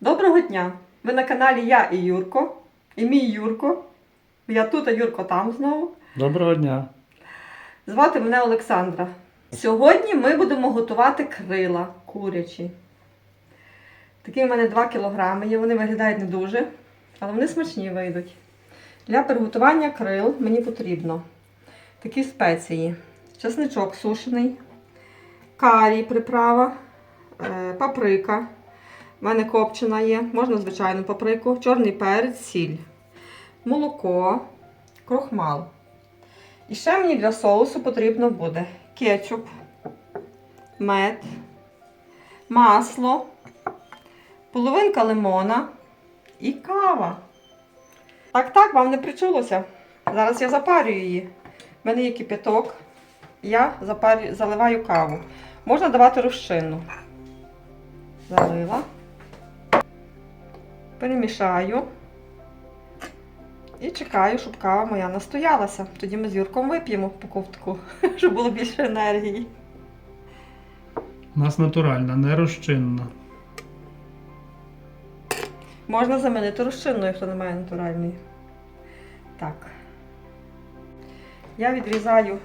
Доброго дня! Ви на каналі Я і Юрко. І мій Юрко. Я тут, а Юрко там знову. Доброго дня. Звати мене Олександра. Сьогодні ми будемо готувати крила курячі. Такі в мене 2 кілограми є, вони виглядають не дуже, але вони смачні вийдуть. Для приготування крил мені потрібно такі спеції: чесничок сушений, карі приправа, е, паприка. У мене копчена є, можна звичайну паприку, чорний перець, сіль, молоко, крохмал. І ще мені для соусу потрібно буде кетчуп, мед, масло, половинка лимона і кава. Так, так, вам не причулося. Зараз я запарюю її. У мене є кипяток. Я запарю, заливаю каву. Можна давати розчинну. Залила. Перемішаю. І чекаю, щоб кава моя настоялася. Тоді ми з Юрком вип'ємо по ковтку, щоб було більше енергії. У нас натуральна, не розчинна. Можна замінити розчинною, якщо немає натуральної. Так. Я відрізаю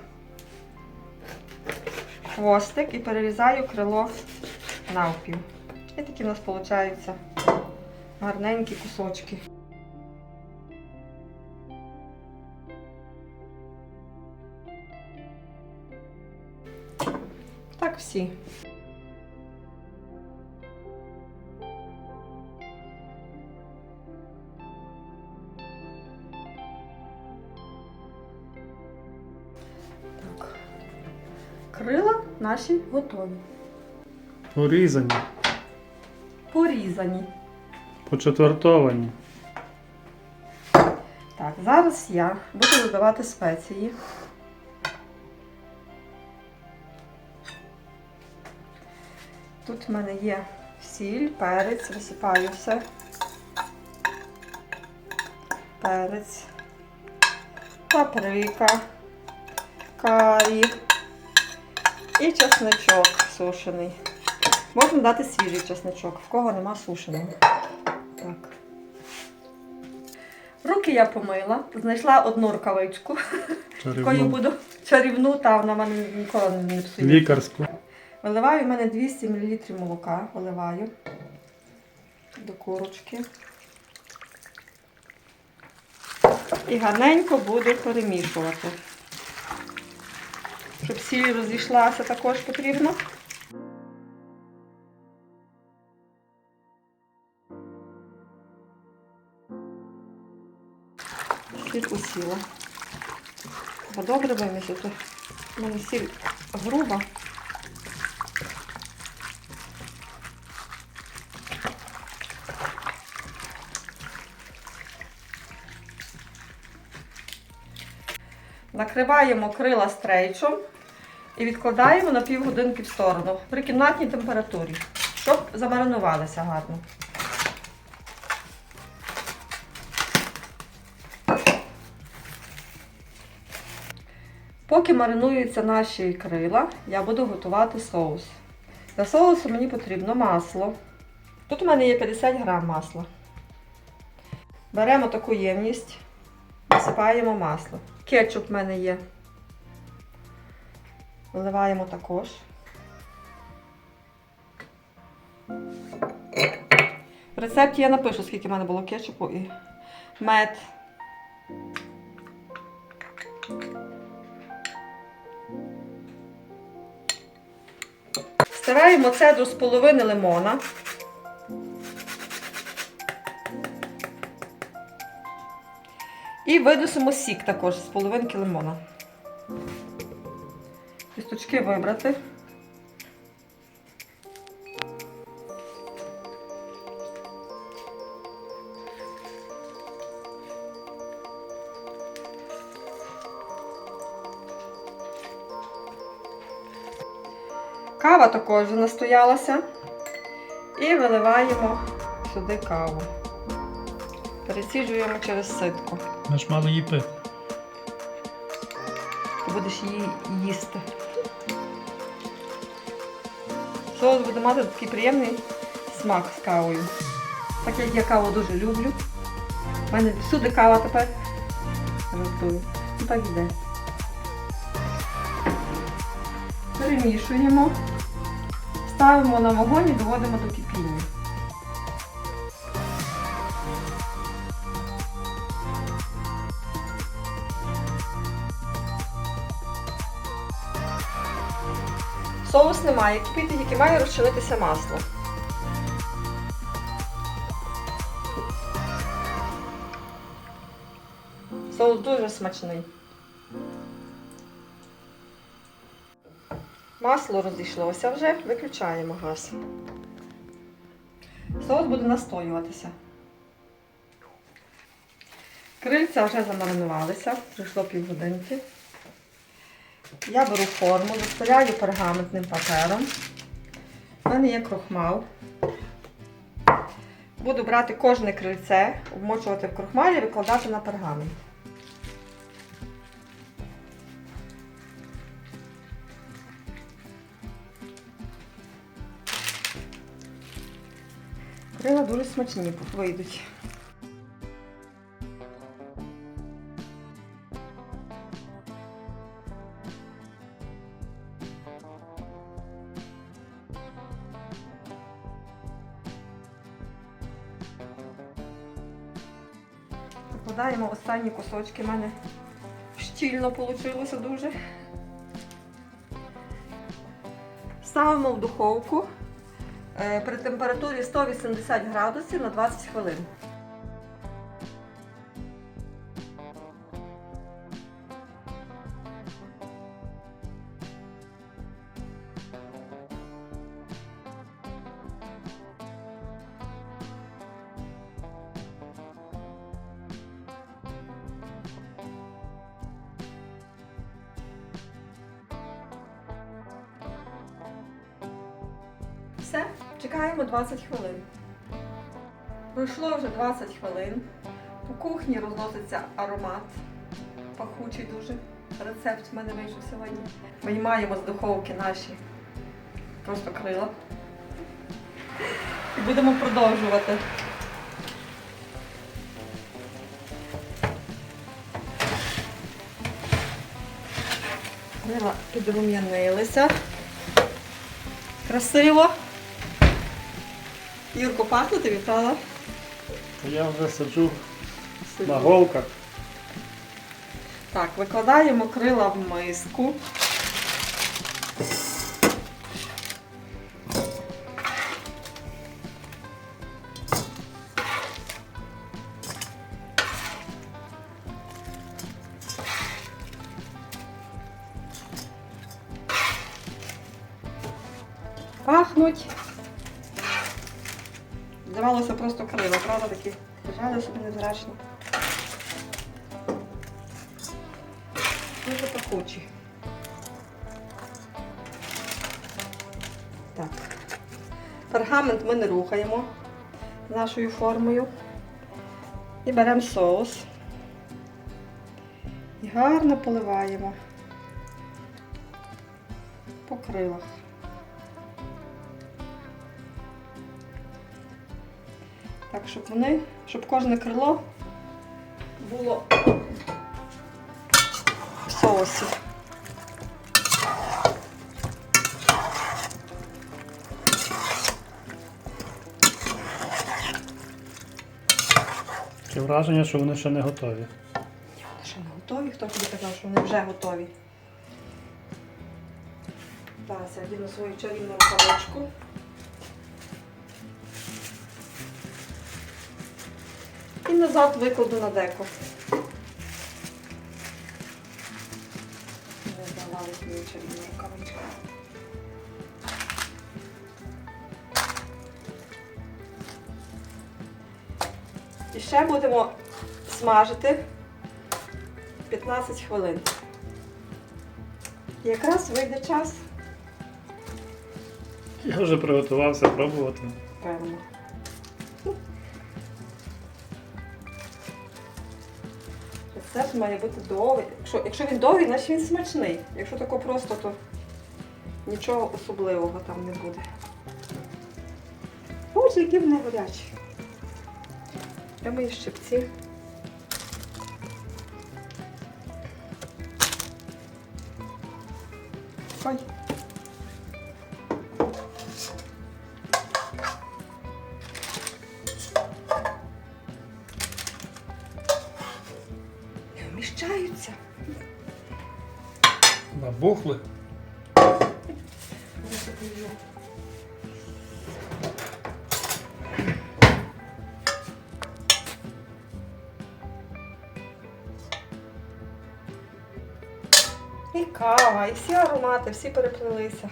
хвостик і перерізаю крило навпів. І такі в нас виходять гарненькі кусочки. Так всі. Так. Крила наші готові. Порізані, Порізані. Почетвертовані. Так, зараз я буду додавати спеції. Тут в мене є сіль, перець, висипаю все. Перець, паприка, карі і чесничок сушений. Можна дати свіжий чесничок, в кого нема сушеного. Я помила, знайшла одну рукавичку, якою буду чарівну, та вона в мене ніколи не псує. Лікарську. Виливаю в мене 200 мл молока, виливаю до курочки. І гарненько буду перемішувати. Щоб сіль розійшлася, також потрібно. Усіла. Бо добре мене сіль груба. Накриваємо крила стрейчом і відкладаємо на півгодинки в сторону при кімнатній температурі, щоб замаринувалися гарно. Поки маринуються наші крила, я буду готувати соус. Для соусу мені потрібно масло. Тут у мене є 50 грам масла. Беремо таку ємність, насипаємо масло. Кетчуп в мене є. Вливаємо також. В рецепті я напишу, скільки в мене було кетчупу і мед. Стираємо цедру з половини лимона. І видусимо сік також з половинки лимона. Кісточки вибрати. Кава також настоялася. І виливаємо сюди каву. Пересіджуємо через ситку. Ми ж мали її пити. Ти будеш її їсти. Соус буде мати такий приємний смак з кавою. Так як я каву дуже люблю. У мене всюди кава тепер. Жартую. Ну так йде. Перемішуємо. Ставимо на вогонь і доводимо до кипіння. Соус не має кипіти, тільки має розчинитися масло. Соус дуже смачний. Масло розійшлося вже, виключаємо газ. Соус буде настоюватися. Крильця вже замаринувалися, пройшло півгодинки. Я беру форму, застеляю пергаментним папером. У мене є крохмал. Буду брати кожне крильце, обмочувати в крохмалі і викладати на пергамент. Дуже смачні вийдуть. Викладаємо останні кусочки. У мене щільно вийшло дуже. Ставимо в духовку при температурі 180 градусів на 20 хвилин. Все, чекаємо 20 хвилин. Пройшло вже 20 хвилин. По кухні розноситься аромат. Пахучий дуже. Рецепт в мене вийшов сьогодні. Виймаємо з духовки наші просто крила. І будемо продовжувати. Крила підрум'янилися. Красиво. Юрко, пахне тобі, правда? Я вже сиджу на голках. Так, викладаємо крила в миску. Пахнуть. Здавалося просто крила, правда такі лежали собі незрачно. Дуже пахучі. Так. Пергамент ми не рухаємо нашою формою. І беремо соус. І гарно поливаємо по крилах. Так, щоб вони, щоб кожне крило було в соусі. Таке враження, що вони ще не готові. Вони ще не готові? Хто тобі казав, що вони вже готові? Зараз я вдіну свою чарівну рукавичку. І назад викладу на деко. Не здавалась мені рукавичка. І ще будемо смажити 15 хвилин. І якраз вийде час, Я вже приготувався пробувати. певно. Рецепт має бути довгий. Якщо, якщо він довгий, значить він смачний. Якщо тако просто, то нічого особливого там не буде. Боже, які вони горячі. Де мої щипці? Ой. Не. Набухли. І кава, і всі аромати, всі переплилися.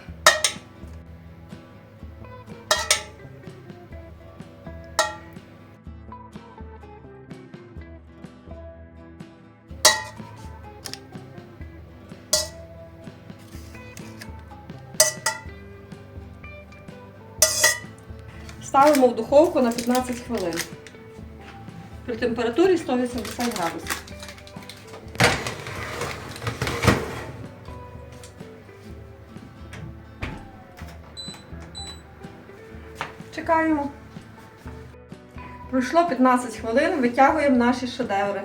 Ставимо в духовку на 15 хвилин при температурі 180 градусів. Чекаємо. Пройшло 15 хвилин, витягуємо наші шедеври.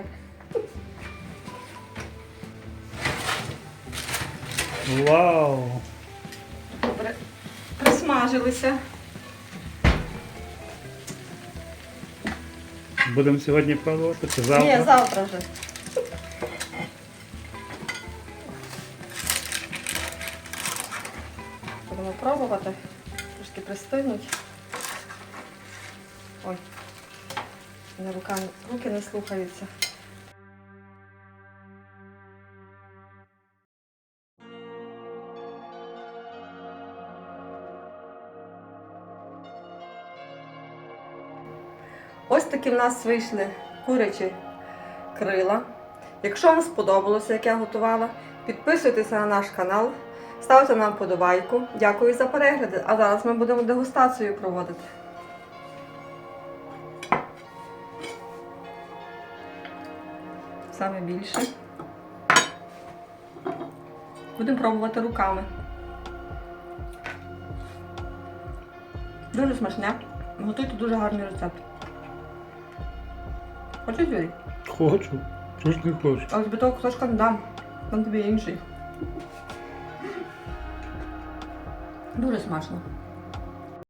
Вау! Добре. Присмажилися. Будемо сьогодні пробувати чи завтра? Ні, завтра вже. Будемо пробувати. Трошки пристигнуть. Ой. мене руки не слухаються. Ось такі в нас вийшли курячі крила. Якщо вам сподобалося, як я готувала, підписуйтеся на наш канал, ставте нам вподобайку. Дякую за перегляди. А зараз ми будемо дегустацію проводити. Саме більше. Будемо пробувати руками. Дуже смачне. Готуйте дуже гарний рецепт. Хочеш, Юрій? Хочу. Чого ж не хочу? А тобі того кусочка не дам. Дам тобі інший. Дуже смачно.